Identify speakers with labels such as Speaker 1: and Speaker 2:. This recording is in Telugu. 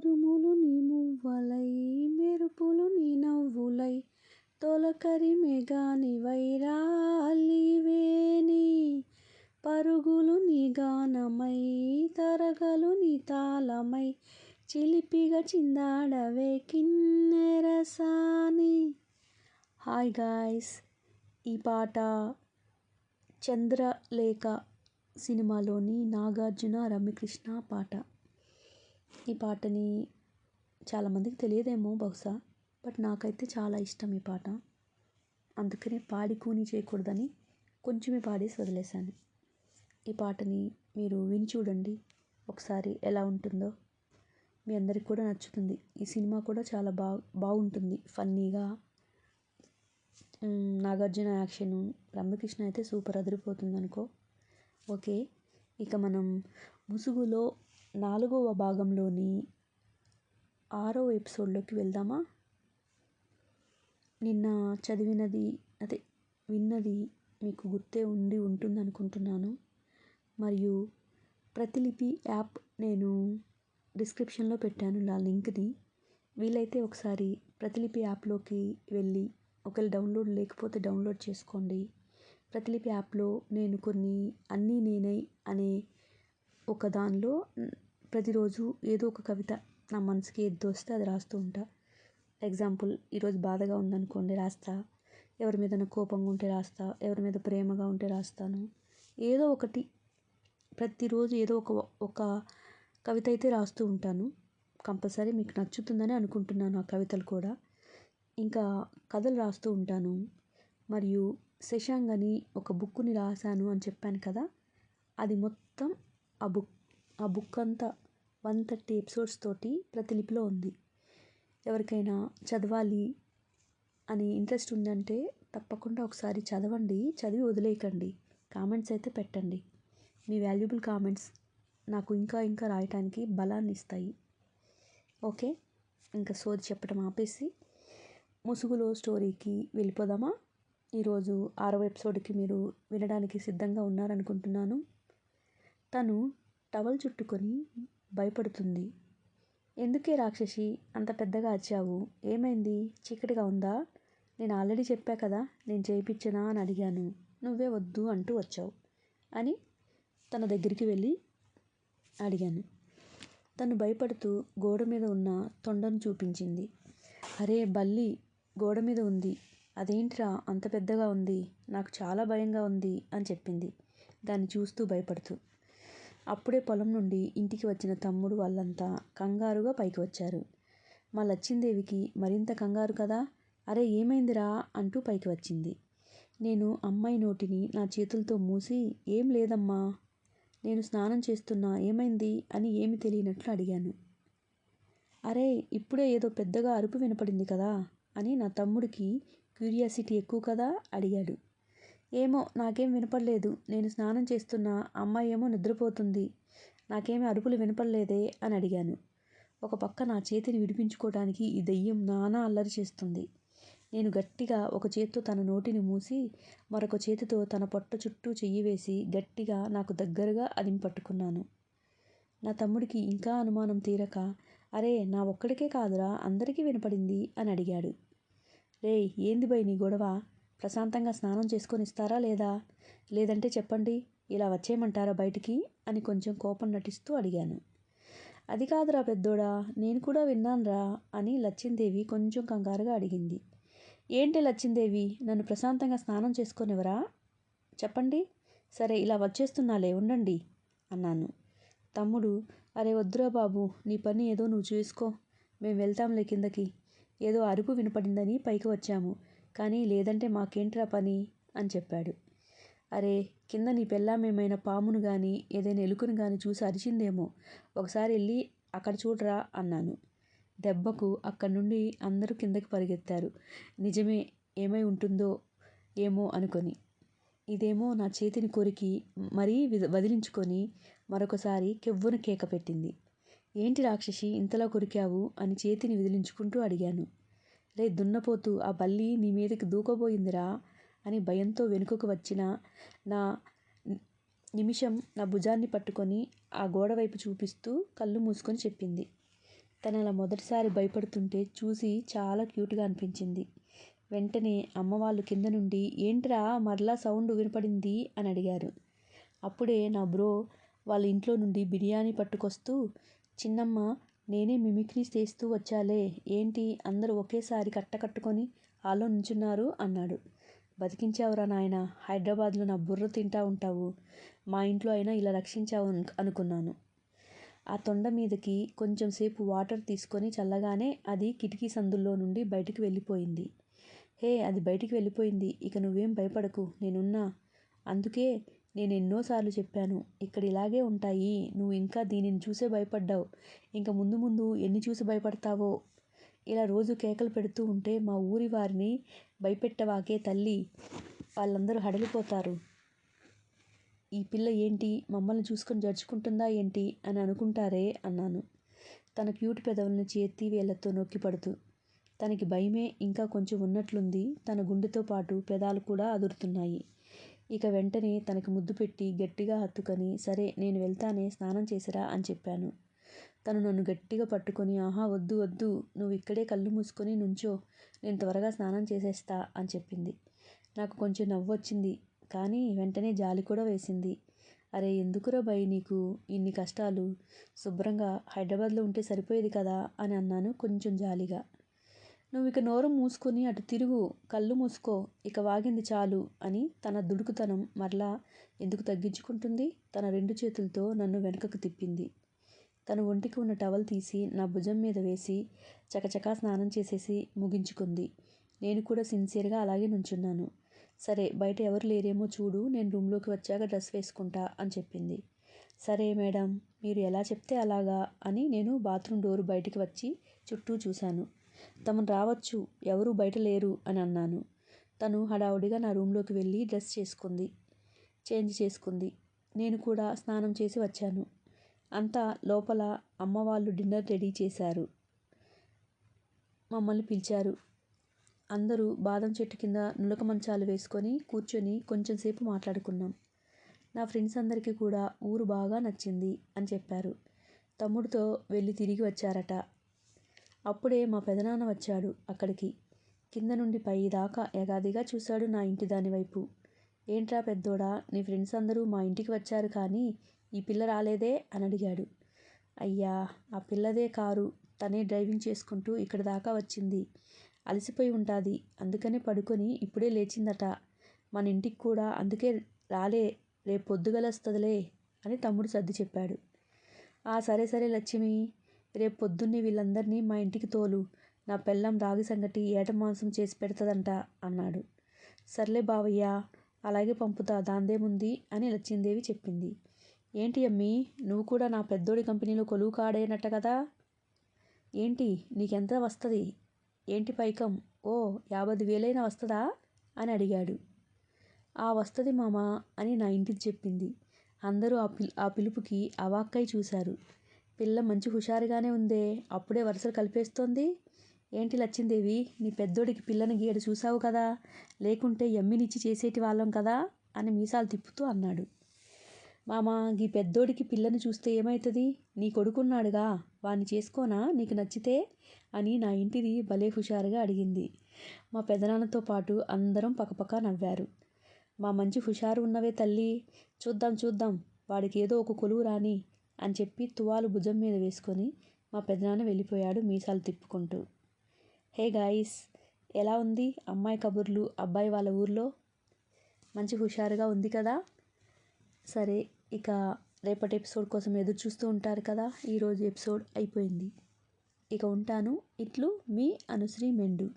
Speaker 1: ఉరుములు నీ మువ్వలై మెరుపులు నీ నవ్వులై తొలకరి మేఘానివై రాలివేని పరుగులు నీ గానమై తరగలు నీ తాళమై చిలిపిగా చిందాడవే కిన్నెరసాని హాయ్ గాయ్స్ ఈ పాట చంద్రలేఖ సినిమాలోని నాగార్జున రమ్యకృష్ణ పాట. ఈ పాటని చాలామందికి తెలియదేమో బహుశా బట్ నాకైతే చాలా ఇష్టం ఈ పాట. అందుకనే పాడి కూని చేయకూడదని కొంచెమే పాడేసి వదిలేశాను. ఈ పాటని మీరు విని చూడండి. ఒకసారి ఎలా ఉంటుందో. మీ అందరికి కూడా నచ్చుతుంది. ఈ సినిమా కూడా చాలా బా బాగుంటుంది. ఫన్నీగా. నాగార్జున యాక్షన్ రమ్యకృష్ణ అయితే సూపర్ అదిరిపోతుంది అనుకో ఓకే ఇక మనం ముసుగులో నాలుగవ భాగంలోని ఆరో ఎపిసోడ్లోకి వెళ్దామా? నిన్న చదివినది అదే విన్నది మీకు గుర్తే ఉండి ఉంటుంది అనుకుంటున్నాను మరియు ప్రతిలిపి యాప్ నేను డిస్క్రిప్షన్లో పెట్టాను నా లింక్ని వీలైతే ఒకసారి ప్రతిలిపి యాప్లోకి వెళ్ళి ఒకవేళ డౌన్లోడ్ లేకపోతే డౌన్లోడ్ చేసుకోండి. ప్రతిలిపి యాప్లో నేను కొన్ని అన్నీ నేనై అనే ఒక దానిలో ప్రతిరోజు ఏదో ఒక కవిత నా మనసుకి ఏది వస్తే అది రాస్తూ ఉంటా. ఎగ్జాంపుల్ ఈరోజు బాధగా ఉందనుకోండి రాస్తా. ఎవరి మీద కోపంగా ఉంటే రాస్తా. ఎవరి మీద ప్రేమగా ఉంటే రాస్తాను. ఏదో ఒకటి ప్రతిరోజు ఏదో ఒక ఒక కవిత అయితే రాస్తూ ఉంటాను. కంపల్సరీ మీకు నచ్చుతుందని అనుకుంటున్నాను ఆ కవితలు కూడా. ఇంకా కథలు రాస్తూ ఉంటాను. మరియు శశాంక్ అని ఒక బుక్ని రాశాను అని చెప్పాను కదా అది మొత్తం ఆ బుక్ ఆ బుక్ అంతా వన్ థర్టీ ఎపిసోడ్స్ తోటి ప్రతిలిపిలో ఉంది. ఎవరికైనా చదవాలి అని ఇంట్రెస్ట్ ఉందంటే తప్పకుండా ఒకసారి చదవండి చదివి వదిలేయకండి. కామెంట్స్ అయితే పెట్టండి. మీ వాల్యుబుల్ కామెంట్స్ నాకు ఇంకా ఇంకా రాయటానికి బలాన్ని ఇస్తాయి. ఓకే? ఇంకా సోది చెప్పడం ఆపేసి ముసుగులో స్టోరీకి వెళ్ళిపోదామా? ఈరోజు ఆరవ ఎపిసోడ్కి మీరు వినడానికి సిద్ధంగా ఉన్నారనుకుంటున్నాను. తను టవల్ చుట్టుకొని భయపడుతుంది. ఎందుకే రాక్షసి అంత పెద్దగా వచ్చావు ఏమైంది? చీకటిగా ఉందా? నేను ఆల్రెడీ చెప్పా కదా నేను చేయించనా అని అడిగాను. నువ్వే వద్దు అంటూ వచ్చావు అని తన దగ్గరికి వెళ్ళి అడిగాను. తను భయపడుతూ గోడ మీద ఉన్న తొండను చూపించింది. అరే బల్లి గోడ మీద ఉంది. అదేంట్రా అంత పెద్దగా ఉంది. నాకు చాలా భయంగా ఉంది అని చెప్పింది. దాన్ని చూస్తూ భయపడుతూ. అప్పుడే పొలం నుండి ఇంటికి వచ్చిన తమ్ముడు వాళ్ళంతా కంగారుగా పైకి వచ్చారు. మా లచ్చిందేవికి మరింత కంగారు కదా? అరే ఏమైందిరా? అంటూ పైకి వచ్చింది. నేను అమ్మాయి నోటిని నా చేతులతో మూసి ఏం లేదమ్మా? నేను స్నానం చేస్తున్నా ఏమైంది? అని ఏమి తెలియనట్లు అడిగాను. అరే ఇప్పుడే ఏదో పెద్దగా అరుపు వినపడింది కదా? అని నా తమ్ముడికి క్యూరియాసిటీ ఎక్కువ కదా? అడిగాడు. ఏమో నాకేం వినపడలేదు. నేను స్నానం చేస్తున్నా అమ్మాయి ఏమో నిద్రపోతుంది. నాకేమీ అరుపులు వినపడలేదే అని అడిగాను. ఒక పక్క నా చేతిని విడిపించుకోవడానికి ఈ దెయ్యం నానా అల్లరి చేస్తుంది. నేను గట్టిగా ఒక చేత్తో తన నోటిని మూసి మరొక చేతితో తన పొట్ట చుట్టూ చెయ్యి వేసి గట్టిగా నాకు దగ్గరగా అదిం పట్టుకున్నాను. నా తమ్ముడికి ఇంకా అనుమానం తీరక అరే నా ఒక్కడికే కాదురా అందరికీ వినపడింది అని అడిగాడు. రే ఏంది బై నీ గొడవ? ప్రశాంతంగా స్నానం చేసుకొని ఇస్తారా లేదా? లేదంటే చెప్పండి ఇలా వచ్చేయమంటారా బయటికి? అని కొంచెం కోపం నటిస్తూ అడిగాను. అది కాదురా పెద్దోడా నేను కూడా విన్నానురా అని లచ్చిందేవి కొంచెం కంగారుగా అడిగింది. ఏంటి లచ్చిందేవి నన్ను ప్రశాంతంగా స్నానం చేసుకునివరా చెప్పండి. సరే ఇలా వచ్చేస్తున్నాలే ఉండండి అన్నాను. తమ్ముడు అరే వద్దురా బాబు నీ పని ఏదో నువ్వు చూసుకో. మేము వెళ్తాంలే కిందకి. ఏదో అరుపు వినపడిందని పైకి వచ్చాము. కానీ లేదంటే మాకేంట్రా పని? అని చెప్పాడు. అరే కింద నీ పెళ్ళామేమైనా పామును కానీ ఏదైనా ఎలుకను కానీ చూసి అరిచిందేమో. ఒకసారి వెళ్ళి అక్కడ చూడరా అన్నాను. దెబ్బకు అక్కడి నుండి అందరూ కిందకి పరిగెత్తారు. నిజమే ఏమై ఉంటుందో ఏమో అనుకొని. ఇదేమో నా చేతిని కొరికి మరీ వదిలించుకొని మరొకసారి కెవ్వున కేక పెట్టింది. ఏంటి రాక్షసి ఇంతలా కొరికావు? అని చేతిని విదిలించుకుంటూ అడిగాను. రే దున్నపోతూ ఆ బల్లి నీ మీదకి దూకబోయిందిరా అని భయంతో వెనుకకు వచ్చిన నా నిమిషం నా భుజాన్ని పట్టుకొని ఆ గోడ వైపు చూపిస్తూ కళ్ళు మూసుకొని చెప్పింది. తను అలా మొదటిసారి భయపడుతుంటే చూసి చాలా క్యూట్గా అనిపించింది. వెంటనే అమ్మ వాళ్ళు కింద నుండి ఏంట్రా మరలా సౌండ్ వినపడింది? అని అడిగారు. అప్పుడే నా బ్రో వాళ్ళ ఇంట్లో నుండి బిర్యానీ పట్టుకొస్తూ చిన్నమ్మ నేనే మిమిక్రీ చేస్తూ వచ్చాలే ఏంటి అందరూ ఒకేసారి కట్టకట్టుకొని హాల్లో నుంచున్నారు అన్నాడు. బతికించావురా నాయన హైదరాబాద్లో నా బుర్ర తింటా ఉంటావు. మా ఇంట్లో అయినా ఇలా రక్షించావు అనుకున్నాను. ఆ తొండ మీదకి కొంచెం సేపు వాటర్ తీసుకొని చల్లగానే అది కిటికీ సందుల్లో నుండి బయటికి వెళ్ళిపోయింది. హే అది బయటికి వెళ్ళిపోయింది. ఇక నువ్వేం భయపడకు నేనున్నా. అందుకే నేను ఎన్నోసార్లు చెప్పాను ఇక్కడ ఇలాగే ఉంటాయి. నువ్వు ఇంకా దీనిని చూసే భయపడ్డావు. ఇంకా ముందు ముందు ఎన్ని చూసి భయపడతావో? ఇలా రోజు కేకలు పెడుతూ ఉంటే మా ఊరి వారిని భయపెట్టవాకే తల్లి వాళ్ళందరూ హడలిపోతారు. ఈ పిల్ల ఏంటి? మమ్మల్ని చూసుకొని జడుచుకుంటుందా ఏంటి? అని అనుకుంటారే అన్నాను. తన క్యూట్ పెదవులను చేతి వేళ్ళతో నొక్కి పడుతూ తనకి భయమే ఇంకా కొంచెం ఉన్నట్లుంది. తన గుండెతో పాటు పెదాలు కూడా అదురుతున్నాయి. ఇక వెంటనే తనకి ముద్దు పెట్టి గట్టిగా హత్తుకొని సరే నేను వెళ్తానే స్నానం చేసిరా అని చెప్పాను. తను నన్ను గట్టిగా పట్టుకొని ఆహా వద్దు వద్దు నువ్వు ఇక్కడే కళ్ళు మూసుకొని నుంచో నేను త్వరగా స్నానం చేసేస్తా అని చెప్పింది. నాకు కొంచెం నవ్వు వచ్చింది కానీ వెంటనే జాలి కూడా వేసింది. అరే ఎందుకురా భయ్ నీకు? ఇన్ని కష్టాలు శుభ్రంగా హైదరాబాద్లో ఉంటే సరిపోయేది కదా అని అన్నాను కొంచెం జాలిగా. నువ్వు ఇక నోరు మూసుకొని అటు తిరుగు కళ్ళు మూసుకో ఇక వాగింది చాలు అని తన దుడుకుతనం మరలా ఎందుకు తగ్గించుకుంటుంది? తన రెండు చేతులతో నన్ను వెనుకకు తిప్పింది. తన ఒంటికి ఉన్న టవల్ తీసి నా భుజం మీద వేసి చకచకా స్నానం చేసేసి ముగించుకుంది. నేను కూడా సిన్సియర్గా అలాగే నుంచున్నాను. సరే బయట ఎవరు లేరేమో చూడు నేను రూమ్లోకి వచ్చాక డ్రెస్ వేసుకుంటా అని చెప్పింది. సరే మేడం మీరు ఎలా చెప్తే అలాగా అని నేను బాత్రూమ్ డోర్ బయటికి వచ్చి చుట్టూ చూశాను. తమను రావచ్చు ఎవరూ బయట లేరు అని అన్నాను. తను హడావుడిగా నా రూమ్లోకి వెళ్ళి డ్రెస్ చేసుకుంది చేంజ్ చేసుకుంది. నేను కూడా స్నానం చేసి వచ్చాను. అంతా లోపల అమ్మ వాళ్ళు డిన్నర్ రెడీ చేశారు. మమ్మల్ని పిలిచారు. అందరూ బాదం చెట్టు కింద నులక మంచాలు వేసుకొని కూర్చొని కొంచెం సేపు మాట్లాడుకున్నాం. నా ఫ్రెండ్స్ అందరికీ కూడా ఊరు బాగా నచ్చింది అని చెప్పారు. తమ్ముడితో వెళ్ళి తిరిగి వచ్చారట. అప్పుడే మా పెదనాన్న వచ్చాడు అక్కడికి. కింద నుండి పై దాకా ఎగాదిగా చూశాడు నా ఇంటి దాని వైపు. ఏంట్రా పెద్దోడా నీ ఫ్రెండ్స్ అందరూ మా ఇంటికి వచ్చారు కానీ ఈ పిల్ల రాలేదే? అని అడిగాడు. అయ్యా ఆ పిల్లదే కారు. తనే డ్రైవింగ్ చేసుకుంటూ ఇక్కడ దాకా వచ్చింది. అలసిపోయి ఉంటుంది. అందుకనే పడుకొని ఇప్పుడే లేచిందట. మన ఇంటికి కూడా అందుకే రాలే. రేపు పొద్దుగలొస్తుందిలే అని తమ్ముడు సర్ది చెప్పాడు. ఆ సరే సరే లక్ష్మి. రేపు పొద్దున్నే వీళ్ళందరినీ మా ఇంటికి తోలు. నా పెళ్ళం రాగి సంగటి ఏట మాంసం చేసి పెడతదంట అన్నాడు. సర్లే బావయ్య అలాగే పంపుతా దాందేముంది అని లచ్చిందేవి చెప్పింది. ఏంటి అమ్మి నువ్వు కూడా నా పెద్దోడి కంపెనీలో కొలువు కాడేనట్ట కదా? ఏంటి నీకెంత వస్తుంది? ఏంటి పైకం? ఓ యాభై వేలైనా వస్తుందా? అని అడిగాడు. ఆ వస్తుంది మామ అని నా ఇంటికి చెప్పింది. అందరూ ఆ పిల్ ఆ పిలుపుకి అవాక్కై చూశారు. పిల్ల మంచి హుషారుగానే ఉందే అప్పుడే వరుసలు కలిపేస్తోంది. ఏంటి లచ్చిందేవి నీ పెద్దోడికి పిల్లని గీడ చూసావు కదా? లేకుంటే ఎమ్మినిచ్చి చేసేటి వాళ్ళం కదా? అని మీసాలు తిప్పుతూ అన్నాడు. మామ గీ పెద్దోడికి పిల్లని చూస్తే ఏమవుతుంది నీ కొడుకున్నాడుగా వాణ్ణి చేసుకోనా? నీకు నచ్చితే? అని నా ఇంటిది భలే హుషారుగా అడిగింది. మా పెదనాన్నతో పాటు అందరం పకపక నవ్వారు. మా మంచి హుషారు ఉన్నవే తల్లి చూద్దాం చూద్దాం వాడికి ఏదో ఒక కొలువు రాని అని చెప్పి తువాలు భుజం మీద వేసుకొని మా పెదనాన్న వెళ్ళిపోయాడు మీసాలు తిప్పుకుంటూ. హే గాయస్ ఎలా ఉంది అమ్మాయి కబుర్లు? అబ్బాయి వాళ్ళ ఊర్లో మంచి హుషారుగా ఉంది కదా? సరే ఇక రేపటి ఎపిసోడ్ కోసం ఎదురు చూస్తూ ఉంటారు కదా? ఈరోజు ఎపిసోడ్ అయిపోయింది. ఇక ఉంటాను. ఇట్లు మీ అనుశ్రీ మెండు.